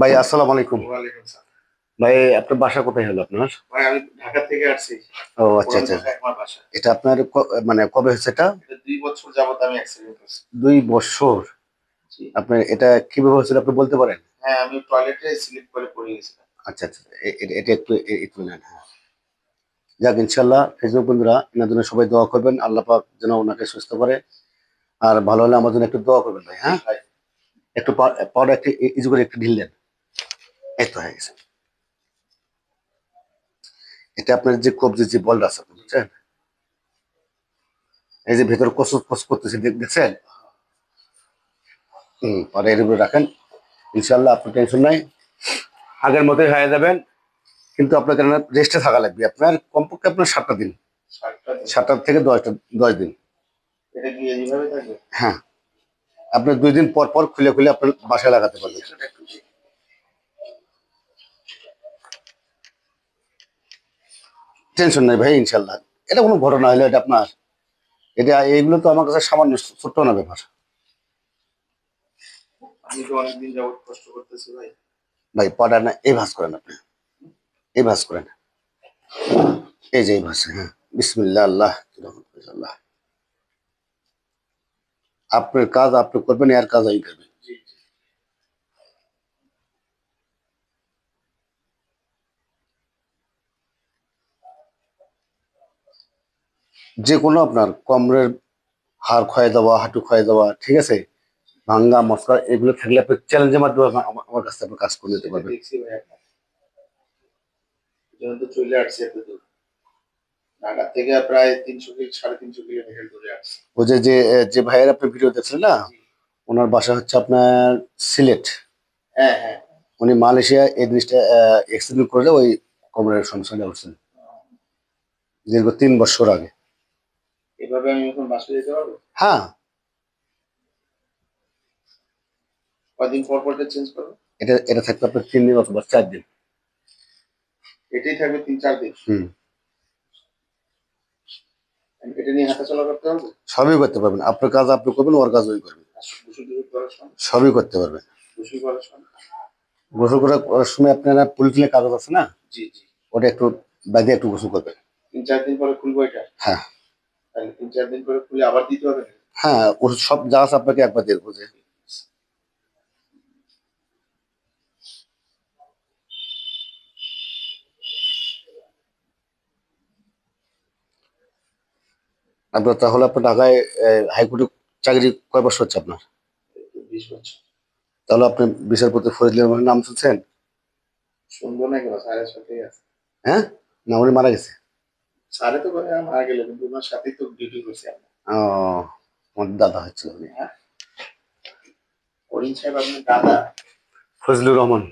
ভাই আসসালামু আলাইকুম। ভাই আপনার বাসা কোথায় হলো আপনার? ভাই আমি ঢাকা থেকে আসছি। ও আচ্ছা আচ্ছা। এটা আপনার মানে কবে হচ্ছে এটা? দুই বছর যাবত আমি অ্যাক্সিডেন্ট দুই বছর? আপনার এটা কীভাবে হয়েছিল আপনি বলতে পারেন? হ্যাঁ আমি টয়লেটে স্লিপ করে পড়ে গেছিলাম আচ্ছা। আচ্ছা এটা একটু একটু নেন হ্যাঁ। যাক ইনশাল্লাহ ফেসবুক বন্ধুরা এনার জন্য সবাই দোয়া করবেন। আল্লাহ পাক যেন ওনাকে সুস্থ করে। আর ভালো হলে আমার জন্য একটু দোয়া করবেন ভাই হ্যাঁ? একটু পাউডার একটু ইজি করে একটু ঢিল দেন। এই তো হয়ে গেছে। এটা আপনার যে কবজি যে বলটা আছে আপনি বুঝছেন? এই যে ভেতর কস কস করতেছে দেখছেন? হুম পরে এর উপরে রাখেন। ইনশাল্লাহ আপনার টেনশন নাই। আগের মতোই হয়ে যাবেন। কিন্তু আপনাকে রেস্টে থাকা লাগবে। আপনার কমপক্ষে আপনার সাতটা দিন। সাতটা থেকে দশটা দশ দিন। হ্যাঁ। আপনার দুই দিন পর পর খুলে খুলে আপনার বাসায় লাগাতে পারবেন। টেনশন নাই ভাই ইনশাল্লাহ। এটা কোনো ঘটনা হলো এটা আপনার এটা এইগুলো তো আমার কাছে সামান্য ছোট্ট না ব্যাপার। আমি তো অনেকদিন কষ্ট করতেছি ভাই। ভাই পাটা না এই ভাস করেন আপনি। এই ভাস করেন। এই যে এই ভাস হ্যাঁ। বিসমিল্লাহ আল্লাহ আল্লাহ। আপনার কাজ আপনি করবেন এর কাজ আমি করবেন যে কোনো আপনার কমরের হাড় ক্ষয় দেওয়া হাঁটু ক্ষয় দেওয়া ঠিক আছে ভাঙ্গা মশলা এগুলো থাকলে আপনি চ্যালেঞ্জের মাধ্যমে আমার- কাছে আপনি কাজ করে নিতে পারবেন চলে আসছি ঢাকা থেকে প্রায় তিনশো সাড়ে তিনশো কিলোমিটার দূরে ওই যে যে ভাইয়ের আপনি ভিডিও দেখছেন না ওনার বাসা হচ্ছে আপনার সিলেট। হ্যাঁ হ্যাঁ। উনি মালয়েশিয়া এই জিনিসটা এক্সিডেন্ট করলে ওই কোমরের সমস্যাটা উঠছেন দীর্ঘ তিন বছর আগে। এভাবে আমি এখন বাসায় যেতে পারব? হ্যাঁ। কদিন পর পর চেঞ্জ করব? এটা এটা থাকবে আপনার তিন দিন অথবা চার দিন। এটাই থাকবে তিন চার দিন। হুম। এটা নিয়ে হাঁটা করতে পারব? সবই করতে পারবেন। আপনার কাজ আপনি করবেন ওর কাজ ওই করবেন সবই করতে পারবেন গোসল করার সময় আপনারা পলিথিনের কাগজ আছে না? জি জি। ওটা একটু বাইরে একটু গোসল করবেন তিন চার দিন পরে খুলবো এটা? হ্যাঁ। তিন চার দিন পরে খুলে আবার দিতে হবে? হ্যাঁ ওষুধ সব যা আছে আপনাকে একবার দিয়ে দেবো আপনার তাহলে আপনার ঢাকায় হাইকোর্টে চাকরি কয় বছর হচ্ছে আপনার? বিশ বছর। তাহলে আপনি বিচারপতি ফরিদুল রহমানের নাম শুনছেন? শুনব না কেন? স্যারের সাথেই আছে। হ্যাঁ? না উনি মারা গেছে? স্যারে তো মারা গেলে কিন্তু ওনার সাথেই তো ডিউটি করছি আমরা। ও আমার দাদা হচ্ছিল উনি। করিম সাহেব আপনার দাদা? ফজলুর রহমান।